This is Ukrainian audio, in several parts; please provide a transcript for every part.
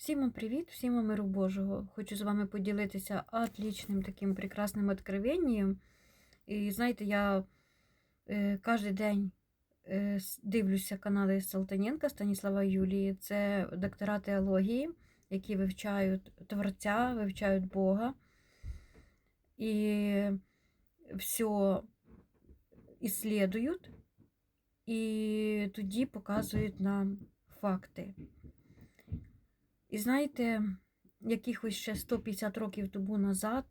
Всім привіт, всім миру Божого. Хочу з вами поділитися отличним таким прекрасним откровенням. І знаєте, я е, кожен день е, дивлюся канали Салтаненка Станіслава Юлії. Це доктора теології, які вивчають Творця, вивчають Бога. І все ісследують, і тоді показують нам факти. І знаєте, якихось ще 150 років тому назад,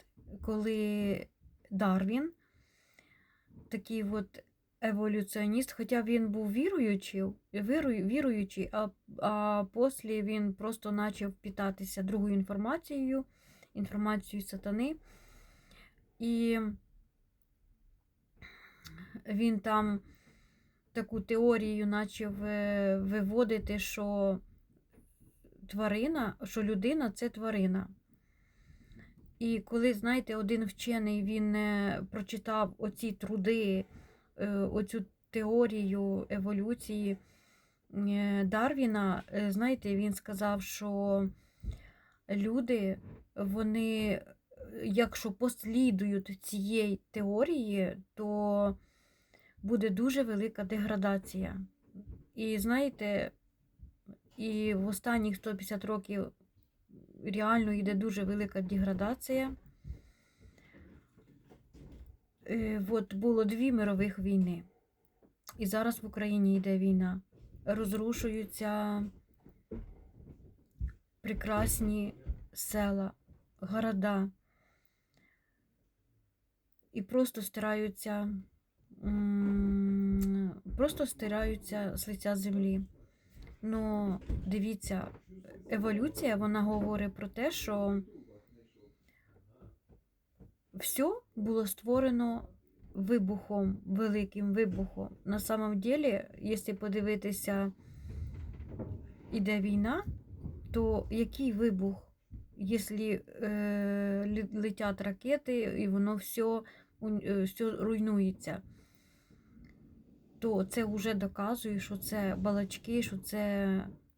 коли Дарвін, такий от еволюціоніст, хоча він був віруючий, віру- віруючий, а, а після він просто почав питатися другою інформацією, інформацією сатани. І він там таку теорію почав е, виводити, що тварина, що людина це тварина. І коли, знаєте, один вчений він е, прочитав оці труди, е, оцю теорію еволюції е, Дарвіна, знаєте, він сказав, що люди, вони, якщо послідують цієї теорії, то буде дуже велика деградація. І знаєте, і в останніх 150 років реально йде дуже велика деградація. Е, От було дві мирових війни. І зараз в Україні йде війна. Розрушуються прекрасні села, города. І просто стираються, просто стираються з лиця землі. Ну, дивіться, еволюція вона говорить про те, що все було створено вибухом, великим вибухом. На самом деле, якщо подивитися, іде війна, то який вибух, якщо е, летять ракети і воно все, все руйнується? То це вже доказує, що це балачки, що це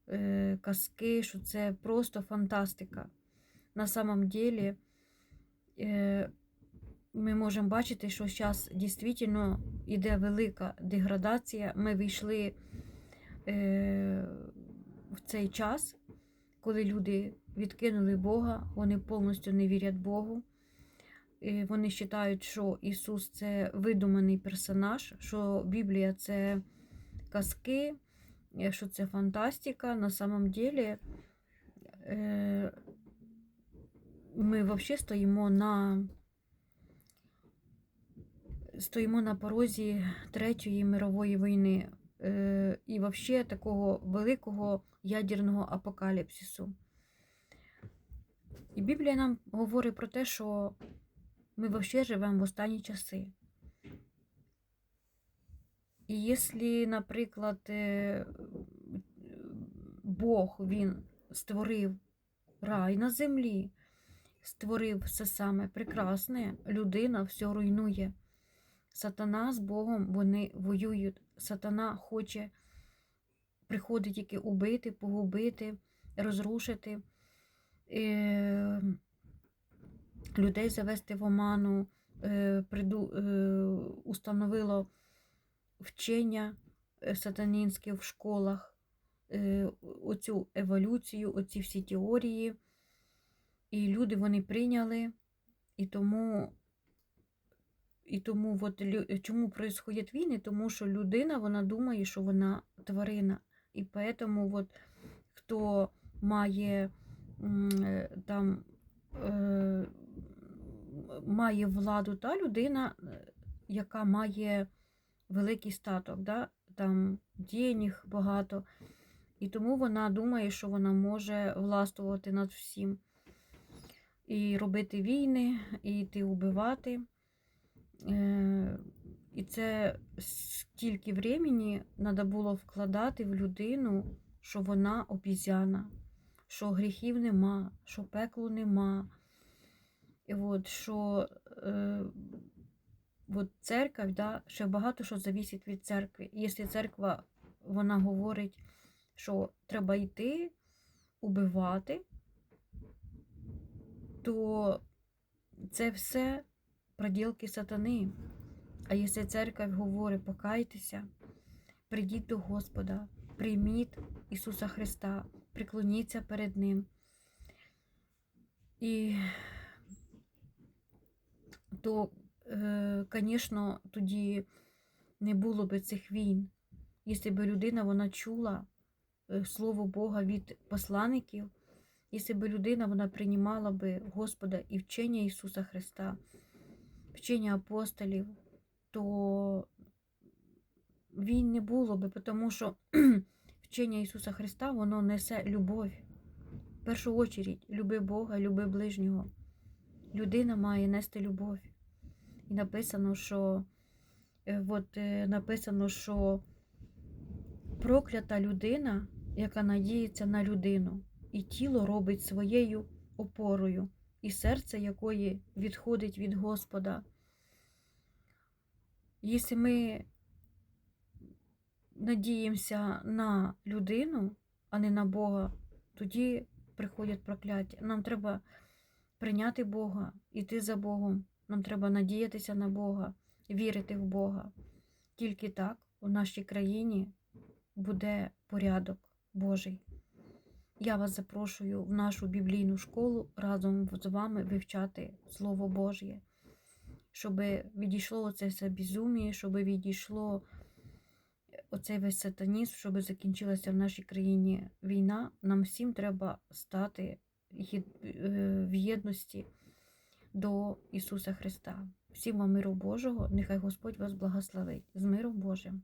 е, казки, що це просто фантастика. На самом деле е, ми можемо бачити, що зараз дійсно йде велика деградація. Ми війшли е, в цей час, коли люди відкинули Бога, вони повністю не вірять Богу. І Вони вважають, що Ісус це видуманий персонаж, що Біблія це казки, е, що це фантастика. На самом деле е, ми взагалі стоїмо на стоїмо на порозі Третьої мирової війни е, і взагалі такого великого ядерного апокаліпсису. І Біблія нам говорить про те, що ми взагалі живемо в останні часи. І якщо, наприклад, е, Бог він створив рай на землі, створив все саме прекрасне, людина все руйнує. Сатана з Богом вони воюють. Сатана хоче приходить тільки убити, погубити, розрушити. Людей завести в оману, е, е, установило вчення е, сатанінське в школах, оцю еволюцію, оці всі теорії. І люди вони прийняли, і тому, і тому от, чому происходять війни? Тому що людина вона думає, що вона тварина. І поэтому от, хто має там має владу та людина, е, яка має великий статок, да? там денег багато. І тому вона думає, що вона може властвувати над всім. І робити війни, і йти убивати. Е, І це скільки времени треба було вкладати в людину, що вона обізяна, що гріхів нема, що пеклу нема. От, що е, от церковь, да, ще багато що завісить від церкви. І Якщо церква вона говорить, що треба йти убивати, то це все проділки сатани. А якщо церква говорить, покайтеся, прийдіть до Господа, прийміть Ісуса Христа, приклоніться перед Ним. І то, звісно, тоді не було би цих війн. Якщо б людина вона чула е, Слово Бога від посланників, якщо б людина вона приймала би Господа і вчення Ісуса Христа, вчення апостолів, то війн не було би, тому що вчення Ісуса Христа воно несе любов. В першу очередь, люби Бога, люби ближнього. Людина має нести любов. І написано, що е, от, е, написано, що проклята людина, яка надіється на людину, і тіло робить своєю опорою, і серце якої відходить від Господа. Якщо ми надіємося на людину, а не на Бога, тоді приходять прокляття. Нам треба прийняти Бога, іти за Богом. Нам треба надіятися на Бога, вірити в Бога. Тільки так у нашій країні буде порядок Божий. Я вас запрошую в нашу біблійну школу разом з вами вивчати Слово Божє, щоб відійшло оце все безуміє, щоб відійшло оцей весь сатанізм, щоб закінчилася в нашій країні війна. Нам всім треба стати в єдності до Ісуса Христа. Всім вам миру Божого, нехай Господь вас благословить з миром Божим.